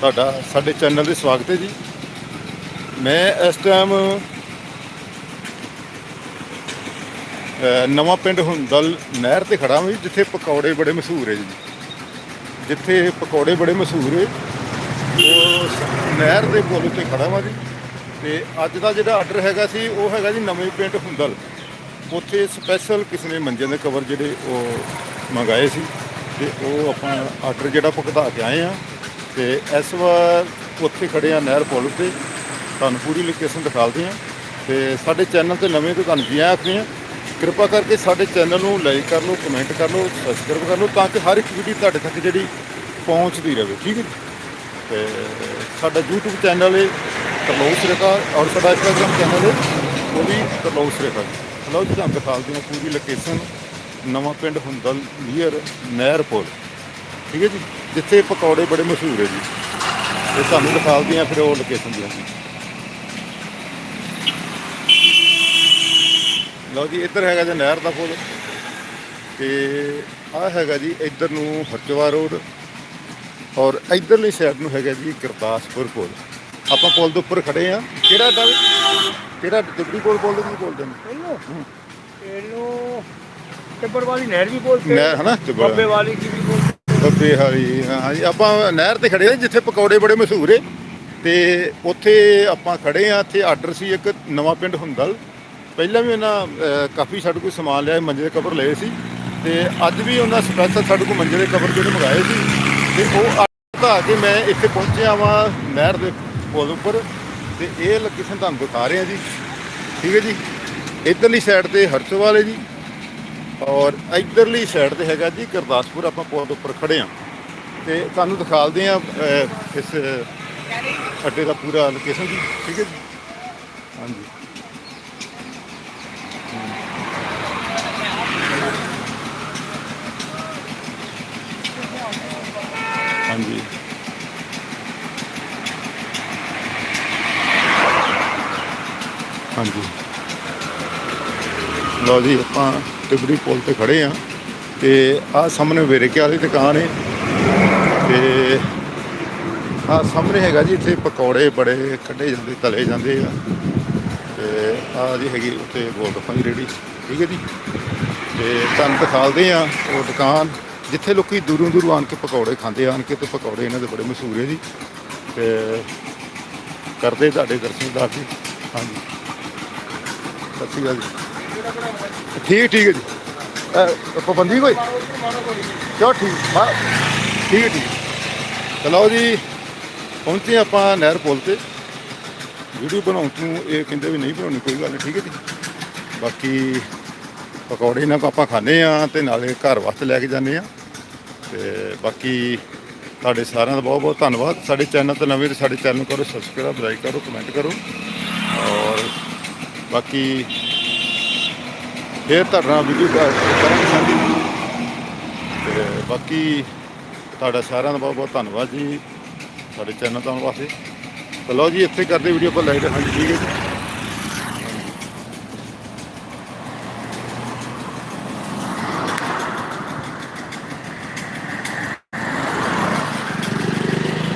ਤੁਹਾਡਾ ਸਾਡੇ ਚੈਨਲ ਦੇ ਸਵਾਗਤ ਹੈ ਜੀ। ਮੈਂ ਇਸ ਟਾਈਮ ਨਵਾਂ ਪਿੰਡ ਹੁੰਦਲ ਨਹਿਰ ਤੇ ਖੜਾ ਹਾਂ ਜੀ, ਜਿੱਥੇ ਪਕੌੜੇ ਬੜੇ ਮਸ਼ਹੂਰ ਹੈ ਜੀ। ਜਿੱਥੇ ਪਕੌੜੇ ਬੜੇ ਮਸ਼ਹੂਰ ਹੈ ਉਹ ਨਹਿਰ ਦੇ ਪੁਲ ਤੇ ਖੜਾ ਹਾਂ ਜੀ। ਤੇ ਅੱਜ ਦਾ ਜਿਹੜਾ ਆਰਡਰ ਹੈਗਾ ਸੀ ਉਹ ਹੈਗਾ ਜੀ ਨਵੇਂ ਪਿੰਡ ਹੁੰਦਲ। ਉੱਥੇ ਸਪੈਸ਼ਲ ਕਿਸੇ ਨੇ ਮੰਜੇ ਦੇ ਕਵਰ ਜਿਹੜੇ ਉਹ ਮੰਗਾਏ ਸੀ। ਤੇ ਉਹ ਆਪਾਂ ਆਰਡਰ ਜਿਹੜਾ ਭੁਗਤਾ ਕੇ ਆਏ ਆ। ਤੇ ਇਸ ਵਾਰ ਉੱਥੇ ਖੜੇ ਆ ਨਹਿਰ ਪੁਲ ਤੇ ਤੁਹਾਨੂੰ ਪੂਰੀ ਲੋਕੇਸ਼ਨ ਦਿਖਾਉਂਦੇ ਆ ਤੇ ਸਾਡੇ ਚੈਨਲ ਤੇ ਨਵੇਂ ਤੋਂ ਤੁਹਾਨੂੰ ਜੀ ਆਇਆਂ ਆਖਦੇ ਕਿਰਪਾ ਕਰਕੇ ਸਾਡੇ ਚੈਨਲ ਨੂੰ ਲਾਈਕ ਕਰ ਲਓ ਕਮੈਂਟ ਕਰ ਲਓ ਸਬਸਕ੍ਰਾਈਬ ਕਰ ਲਓ ਤਾਂ ਕਿ ਹਰ ਇੱਕ ਵੀਡੀਓ ਤੁਹਾਡੇ ਤੱਕ ਜਿਹੜੀ ਪਹੁੰਚਦੀ ਰਹੇ। ਠੀਕ ਹੈ ਜੀ? ਤੇ ਸਾਡਾ YouTube ਚੈਨਲ ਹੈ ਤਰਲੋਕ ਰੇਖਾ ਔਰ ਸਾਡਾ Instagram ਚੈਨਲ ਹੈ ਉਹ ਵੀ ਤਰਲੋਕ ਰੇਖਾ। ਲਓ ਜੀ, ਤੁਹਾਨੂੰ ਦਿਖਾਉਂਦੇ ਹਾਂ ਪੂਰੀ ਲੋਕੇਸ਼ਨ ਨਵਾਂ ਪਿੰਡ ਹੁੰਦਲ ਨੀਅਰ ਨਹਿਰ ਪੁਲ। ਠੀਕ ਹੈ ਜੀ ਜਿੱਥੇ ਪਕੌੜੇ ਬੜੇ ਮਸ਼ਹੂਰ ਹੈ ਜੀ। ਤੇ ਤੁਹਾਨੂੰ ਦਿਖਾਉਂਦੇ ਹਾਂ ਫਿਰ ਉਹ ਲੋਕੇਸ਼ਨ ਦੀਆਂ। ਲਓ ਜੀ ਇੱਧਰ ਹੈਗਾ ਜੀ ਨਹਿਰ ਦਾ ਪੁਲ। ਤੇ ਆਹ ਹੈਗਾ ਜੀ ਇੱਧਰ ਨੂੰ ਹਰਚਵਾ ਰੋਡ ਔਰ ਇੱਧਰਲੀ ਸਾਈਡ ਨੂੰ ਹੈਗਾ ਜੀ ਗੁਰਦਾਸਪੁਰ ਪੁਲ। ਆਪਾਂ ਪੁਲ ਦੇ ਉੱਪਰ ਖੜੇ ਆ ਕਿਹੜਾ ਅੱਡਾ? ਕਿਹੜਾ ਟਿੱਬੜੀ ਪੁਲ ਬੋਲਦੇ ਕੀ ਬੋਲਦੇ ਨੇ ਇਹਨੂੰ ਟੱਬਰ ਵਾਲੀ ਨਹਿਰ ਵੀ ਬੋਲਦੇ ਨਹਿਰ ਹਨਾ ਬੱਬੇ ਵਾਲੀ ਕੀ ਵੀ ਬੋਲਦੇ ਹਾਂਜੀ ਹਾਂ ਜੀ ਆਪਾਂ ਨਹਿਰ ਤੇ ਖੜੇ ਆ ਜਿੱਥੇ ਪਕੌੜੇ ਬੜੇ ਮਸ਼ਹੂਰ ਏ। ਤੇ ਉੱਥੇ ਆਪਾਂ ਖੜੇ ਆ ਇੱਥੇ ਆਰਡਰ ਸੀ ਇੱਕ ਨਵਾਂ ਪਿੰਡ ਹੁੰਦਲ। ਪਹਿਲਾਂ ਵੀ ਉਹਨਾਂ ਅਹ, ਕਾਫੀ ਸਾਡੇ ਕੋਲ ਸਮਾਨ ਲਿਆ ਮੰਜੇ ਦੇ ਕਵਰ ਲਏ ਸੀ। ਤੇ ਅੱਜ ਵੀ ਉਹਨਾਂ ਸਪੈਸ਼ਲ ਸਾਡੇ ਕੋਲ ਮੰਜੇ ਦੇ ਕਵਰ ਜਿਹੜੇ ਮੰਗਾਏ ਸੀ। ਤੇ ਉਹ ਆ ਕੇ ਮੈਂ ਇੱਥੇ ਪਹੁੰਚਿਆ ਵਾਂ ਨਹਿਰ ਦੇ ਪੁਲ ਉੱਪਰ। ਤੇ ਇਹ ਲੋਕੇਸ਼ਨ ਤੁਹਾਨੂੰ ਦਿਖਾ ਰਹੇ ਆ ਜੀ। ਠੀਕ ਹੈ ਜੀ। ਇੱਧਰਲੀ ਸਾਈਡ ਤੇ ਹਰਚੋਵਾਲ ਹੈ ਜੀ। ਔਰ ਇਧਰਲੀ ਸਾਈਡ ਤੇ ਹੈਗਾ ਜੀ ਗੁਰਦਾਸਪੁਰ, ਆਪਾਂ ਪੁਲ ਉੱਪਰ ਖੜੇ ਆ ਤੇ ਤੁਹਾਨੂੰ ਦਿਖਾਲਦੇ ਆ ਇਸ ਅੱਡੇ ਦਾ ਪੂਰਾ ਲੋਕੇਸ਼ਨ ਜੀ, ਠੀਕ ਹੈ ਜੀ? ਹਾਂਜੀ। ਹਾਂਜੀ। ਹਾਂਜੀ। ਲਓ ਜੀ, ਆਪਾਂ ਟਿਬੜੀ ਪੁਲ ਤੇ ਖੜੇ ਆ ਤੇ ਆਹ ਸਾਹਮਣੇ ਵੇਰਕੇ ਵਾਲੀ ਦੁਕਾਨ ਹੈ ਤੇ ਆਹ ਸਾਹਮਣੇ ਹੈਗਾ ਜੀ ਇੱਥੇ ਪਕੌੜੇ ਬੜੇ ਕੱਢੇ ਜਾਂਦੇ, ਤਲੇ ਜਾਂਦੇ ਆ ਤੇ ਆਹ ਜੀ ਹੈਗੀ ਉੱਥੇ ਗੋਲਗੱਪਾਂ ਦੀ ਰੇੜੀ ਠੀਕ ਹੈ ਜੀ? ਤੇ ਤੁਹਾਨੂੰ ਦਿਖਾਲਦੇ ਆ ਉਹ ਦੁਕਾਨ ਜਿੱਥੇ ਲੋਕੀ ਦੂਰੋਂ ਦੂਰੋਂ ਆਣ ਕੇ ਪਕੌੜੇ ਖਾਂਦੇ ਆਣ ਕੇ ਤੇ ਪਕੌੜੇ ਇਹਨਾਂ ਦੇ ਬੜੇ ਮਸ਼ਹੂਰ ਹੈ ਜੀ ਤੇ ਕਰਦੇ ਤੁਹਾਡੇ ਦਰਸ਼ਨ ਦਾ ਕੇ ਹਾਂਜੀ। ਸਤਿ ਸ਼੍ਰੀ ਅਕਾਲ ਜੀ। ਠੀਕ ਠੀਕ ਹੈ ਜੀ। ਅਹ, ਪਾਬੰਦੀ ਕੋਈ? ਚਲੋ ਠੀਕ ਹਾਂ ਠੀਕ ਹੈ, ਠੀਕ ਚਲੋ ਜੀ, ਪਹੁੰਚੇ ਆਪਾਂ ਨਹਿਰ ਪੁਲ ਤੇ। ਵੀਡੀਓ ਬਣਾਉਣ ਤੋਂ ਇਹ ਕਹਿੰਦੇ ਵੀ ਨਹੀਂ ਬਣਾਉਣੀ, ਕੋਈ ਗੱਲ ਨਹੀਂ ਠੀਕ ਹੈ ਜੀ। ਬਾਕੀ ਪਕੌੜੇ ਨਾਲ ਆਪਾਂ ਖਾਂਦੇ ਆ ਤੇ ਨਾਲੇ ਘਰ ਵਾਸਤੇ ਲੈ ਕੇ ਜਾਂਦੇ ਆ ਤੇ ਬਾਕੀ ਤੁਹਾਡੇ ਸਾਰਿਆਂ ਦਾ ਬਹੁਤ ਬਹੁਤ ਧੰਨਵਾਦ। ਸਾਡੇ ਚੈਨਲ ਤੇ ਨਵੇਂ ਤੇ ਸਾਡੇ ਚੈਨਲ ਨੂੰ ਕਰੋ ਸਬਸਕ੍ਰਾਈਬ ਲਾਈਕ ਕਰੋ ਕਮੈਂਟ ਕਰੋ। ਔਰ ਬਾਕੀ ਫੇਰ ਤੁਹਾਡੇ ਨਾਲ ਵੀਡੀਓ ਕਰਾਂਗੇ ਸਾਡੀ। ਤੇ ਬਾਕੀ ਤੁਹਾਡਾ ਸਾਰਿਆਂ ਦਾ ਬਹੁਤ ਬਹੁਤ ਧੰਨਵਾਦ ਜੀ, ਸਾਡੇ ਚੈਨਲ ਤੋਂ ਆਉਣ ਵਾਸਤੇ। ਚਲੋ ਜੀ, ਇੱਥੇ ਕਰਦੇ ਵੀਡੀਓ ਪਰ ਲਾਈਕ ਹਾਂਜੀ, ਠੀਕ ਹੈ ਜੀ।